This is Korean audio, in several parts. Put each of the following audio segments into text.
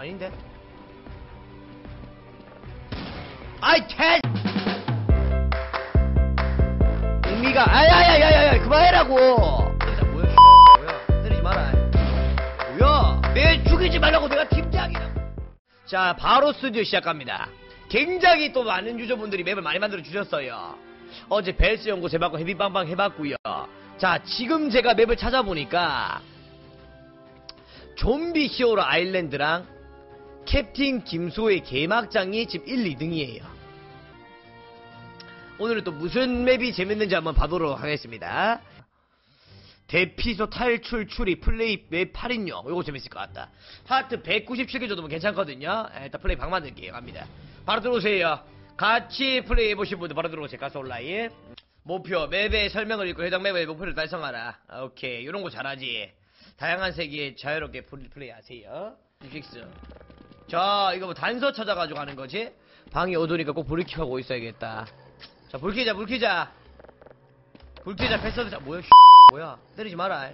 아닌데? 아이 개! 의미가 아야야야야야 그만해라고! 때리자 뭐야 뭐야. 때리지 마라. 뭐야? 내 죽이지 말라고 내가 팀장이라고. 자 바로 스튜디오 시작합니다. 굉장히 또 많은 유저분들이 맵을 많이 만들어 주셨어요. 어제 벨스 연구 해봤고 헤비빵빵 해봤고요. 자 지금 제가 맵을 찾아보니까 좀비 히어로 아일랜드랑 캡틴 김소의 개막장이 지금 1, 2등이에요. 오늘은 또 무슨 맵이 재밌는지 한번 봐보도록 하겠습니다. 대피소 탈출 추리 플레이 맵 8인용 이거 재밌을 것 같다. 하트 197개 정도면 괜찮거든요. 에, 일단 플레이 방 만들게요. 갑니다. 바로 들어오세요. 같이 플레이 해보신 분들 바로 들어오세요. 가스 온라인. 목표 맵의 설명을 읽고 해당 맵의 목표를 달성하라. 아, 오케이 이런 거 잘하지. 다양한 세계에 자유롭게 플레이 하세요. 픽스. 자, 이거 뭐 단서 찾아가지고 하는 거지? 방이 어두우니까 꼭 불을 켜고 있어야겠다. 자, 불 켜자, 불 켜자. 불 켜자, 패스드 자, 뭐야, 뭐야. 때리지 마라.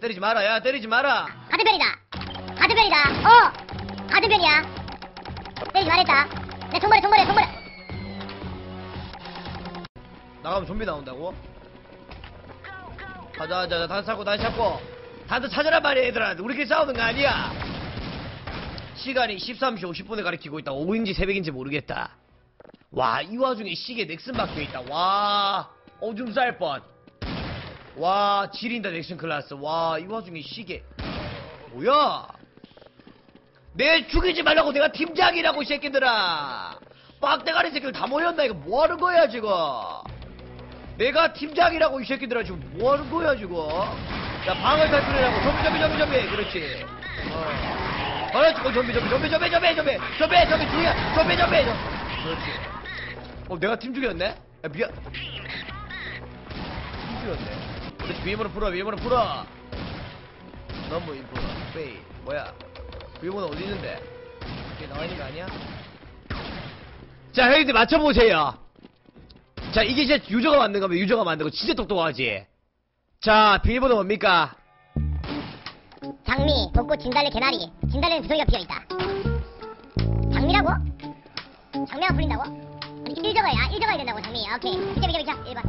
때리지 마라, 야, 때리지 마라. 가드변이다. 가드변이다. 어. 가드변이야. 때리지 말했다. 내 동물에 동물에 동물에. 나가면 좀비 나온다고? 가자, 가자, 자, 단서 찾고, 단서 찾고. 단서 찾으란 말이야, 얘들아. 우리끼리 싸우는 거 아니야. 시간이 13시 50분에 가리키고 있다. 5인지 새벽인지 모르겠다. 와, 이 와중에 시계 넥슨 박혀 있다. 와, 오줌 쌀 뻔. 와, 지린다, 넥슨 클라스. 와, 이 와중에 시계. 뭐야? 내 죽이지 말라고 내가 팀장이라고, 이 새끼들아. 빡대가리 새끼들 다 모였나? 이거 뭐 하는 거야, 지금? 내가 팀장이라고, 이 새끼들아. 지금 뭐 하는 거야, 지금? 야, 방을 탈출해라고. 좀비. 그렇지. 어. 아, 저거 좀비, 좀비, 좀비, 좀비, 좀비, 좀비, 좀비, 좀비, 죽여, 좀비, 좀비, 좀. 그렇지. 어, 내가 팀 죽였네? 야, 미안. 팀 죽였네. 그렇지, 비밀번호 풀어, 비밀번호 풀어. 너무 인포, 페이. 뭐야? 비밀번호 어디 있는데? 여기 나와 있는 거 아니야? 자, 형님들 맞춰보세요. 자, 이게 진짜 유저가 만든 거면 유저가 만든 거 진짜 똑똑하지? 자, 비밀번호 뭡니까? 장미, 벚꽃, 진달래, 개나리. 진달래는 구덩이가 비어있다. 장미라고? 장미가 불린다고? 아니, 1 적어야. 1 적어야 된다고, 장미. 아, 오케이. 비켜, 비켜, 비켜. 1번.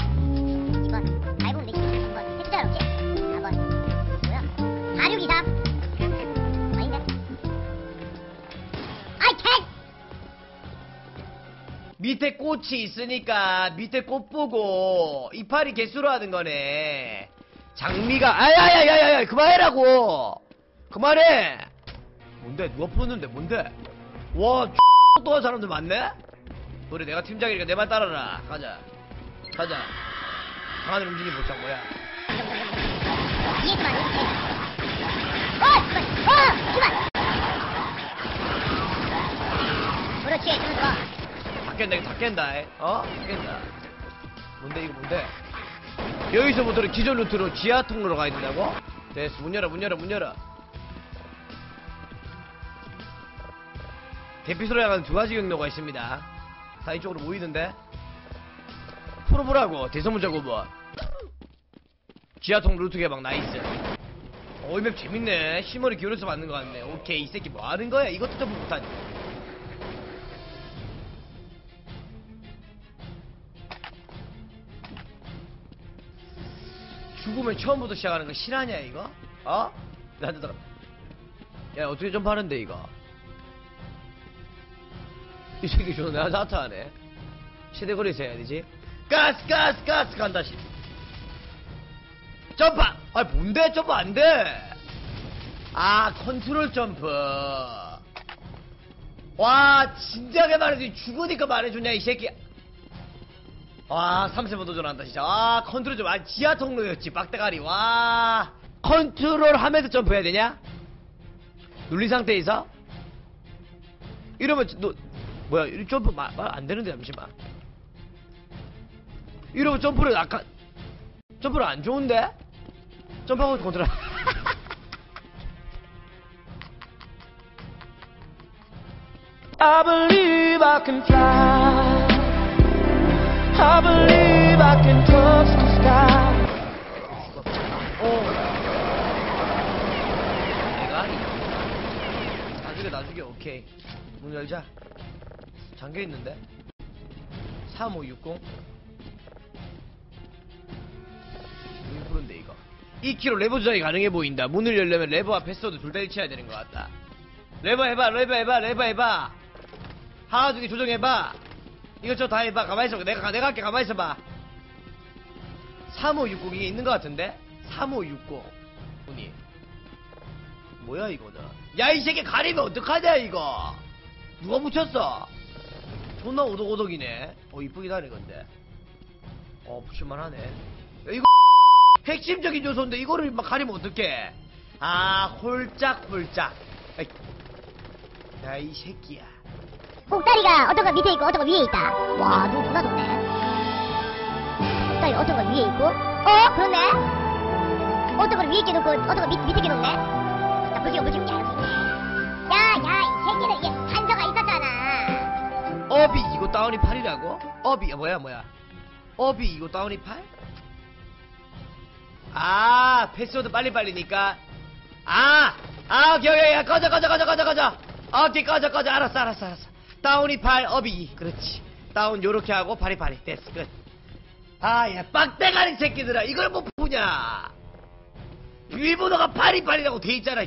2번. 잘 보면 되지. 3번. 숫자로 없지? 4번. 뭐야? 4, 6, 2, 3. 아닌데? 아이, 캣! 밑에 꽃이 있으니까 밑에 꽃 보고 이파리 개수로 하는 거네. 장미가 아야야야야야 그만해라고. 그만해. 뭔데 누가 풀었는데 뭔데? 와 또한 사람들 많네. 그래 내가 팀장이니까 내 말 따라라. 가자. 가자. 강하늘 움직임 보자 뭐야? 안 해. 어! 어! 그만! 그렇지. 다 깬다 이거 다 깬다. 에? 어? 다 깬다. 뭔데 이거 뭔데? 여기서부터 기존 루트로 지하 통로로 가야 된다고? 됐어 문 열어 문 열어 문 열어 대피소로 향하는 두 가지 경로가 있습니다 다 이쪽으로 모이는데 풀어보라고 대소문자 고뭐 지하통 루트 개방 나이스 어이 맵 재밌네 시머리 기울여서 만든 것 같네 오케이 이 새끼 뭐 하는 거야 이것도 점프 못하니 죽으면 처음부터 시작하는 거 실화냐 이거? 어? 나도 들어. 야 어떻게 점프하는데 이거? 이 새끼 존나 나타하네. 시대거리에서 해야 되지? 가스 가스 가스 간다 씨. 점프! 아 뭔데 점프 안 돼? 아 컨트롤 점프. 와 진작에 말해주지 죽으니까 말해줬냐 이 새끼. 와 30번 도전한다 진짜 아 컨트롤 좀 아 지하 통로였지 빡대가리 와 컨트롤 하면서 점프해야 되냐? 눌린 상태에서? 이러면 너 뭐야 이 점프 말 안 되는데 잠시만 이러면 점프를 아까 점프를 안 좋은데? 점프하고 컨트롤 I believe I can fly. I believe I can touch the sky. 오. 내가 나중에 나중에 죽여 오케이 문 열자 잠겨있는데? 3560 일부른데 이거. 2kg 레버 조작이 가능해 보인다. 문을 열려면 레버와 패스워드 둘 다 일치해야 되는 것 같다. 레버 해봐 레버 해봐 레버 해봐. 하나 두개 조정해봐. 이것저것 다 해봐. 가만히 있어 내가 내가 할게. 가만히 있어봐. 3560 이게 있는 것 같은데? 3560 문이. 뭐야 이거는? 야 이 새끼 가리면 어떡하냐 이거? 누가 붙였어 존나 오독오독이네 어 이쁘긴 하네 근데 어 붙일만하네 야, 이거 핵심적인 요소인데 이거를 막 가리면 어떡해 아 홀짝홀짝 야 이 새끼야 꼭다리가 어떤 거 밑에 있고 어떤 거 위에 있다. 와, 눈 존나 좋네. 꼭다리 어떤 거 위에 있고, 어, 그렇네. 어떤 걸 위에 있게 놓고 어떤 거 밑, 밑에 게 놓네. 자, 불지가 불지가 야, 이렇게 있네. 야, 야, 이 새끼들 있었잖아. 업이 이거 다운이 8이라고? 업이 어, 뭐야 뭐야? 업이 이거 다운이 8? 아 패스워드 빨리빨리니까. 아! 아 오케이 오케이 야, 꺼져 꺼져 꺼져 꺼져 꺼져. 오케이 꺼져 꺼져. 알았어 알았어 알았어. 다운이 8 업이 2 그렇지. 다운 요렇게 하고 파리 파리 됐어 끝. 아야 빡대가리 새끼들아. 이걸 못 푸냐? 비밀번호가 파리 파리라고 돼 있잖아.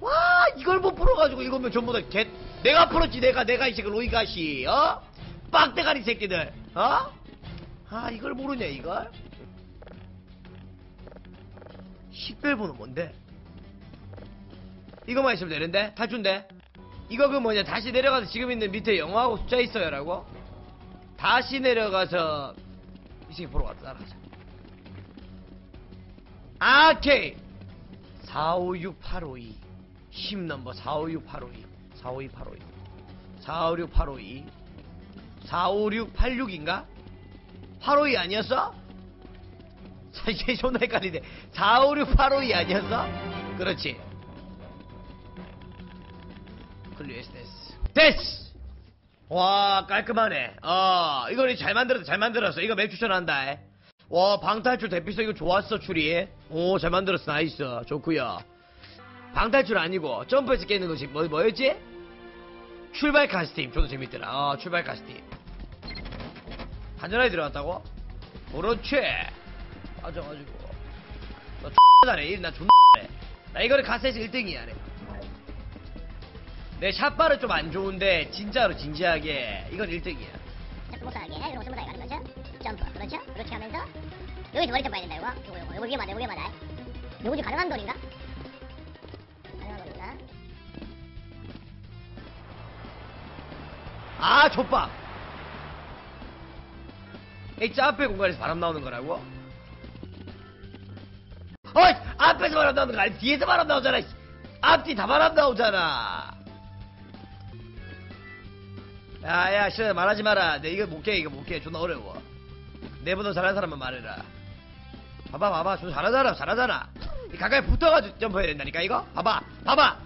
와 이걸 못 풀어가지고 이거면 전부 다 개, 내가 풀었지 내가 내가 이 새끼 로이가시 어? 빡대가리 새끼들 어? 아 이걸 모르냐 이걸? 식별번호 뭔데? 이거만 있으면 되는데? 탈준데? 이거 그 뭐냐 다시 내려가서 지금 있는 밑에 영어하고 숫자 있어요 라고? 다시 내려가서 이 새끼 보러 왔다 따라가자 아, 오케이 456852 10 넘버 456852 452852 456852 45686인가? 852 아니었어? 자, 이게 존나 헷갈리네. 4568552 아니었어? 그렇지. 클리어 됐어. 됐어! 와 깔끔하네. 어 이거 잘 만들었어 잘 만들었어. 이거 맥 추천한다 와 방탈출 대피소 이거 좋았어 추리. 오 잘 만들었어. 나이스. 좋구요 방탈출 아니고 점프해서 깨는 것이 뭐, 뭐였지? 출발 카스팀 저도 재밌더라 어 출발 카스팀 한전하게 들어갔다고? 그렇지 맞아가지고 너 X 잘해 나 존나 나 이거를 가스에서 1등이야 내 샷발은 좀 안 좋은데 진짜로 진지하게 이건 1등이야 점프 못하게, 점프 못하게 거죠? 점프, 그렇죠? 그렇게 하면서 여기서 머리 점프해야 된다, 이거. 이거, 이거, 이거 위험하다, 이거 위험하다. 이거 지 가능한 거리인가? 아 족밥. X 앞에 공간에서 바람 나오는 거라고? 어이 앞에서 바람 나오는 거 아니 뒤에서 바람 나오잖아 씨. 앞뒤 다 바람 나오잖아. 야 야 싫어 말하지 마라. 내 이거 못 깨 이거 못 깨. 존나 어려워. 내보다 잘하는 사람만 말해라. 봐봐 봐봐. 존나 잘하잖아 잘하잖아. 이 가까이 붙어가지고 점프해야 된다니까 이거? 봐봐 봐봐.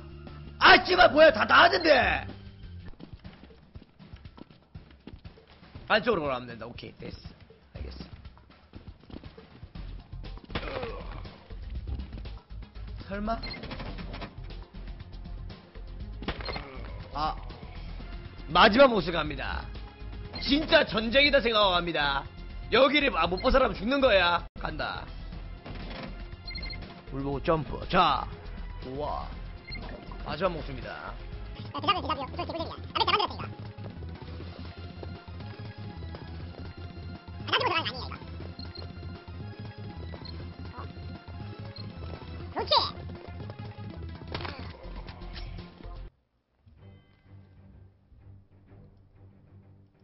아 씨발 뭐야 다 나왔는데 안쪽으로 걸어가면 된다. 오케이, 됐어. 알겠어. 설마? 아, 마지막 모습 갑니다. 진짜 전쟁이다 생각하고 갑니다. 여기를 아, 못 벗어나면 죽는 거야. 간다. 물 보고 점프. 자, 우와. 마지막 모습입니다. 아, 대답이요. 저 개구쟁이야.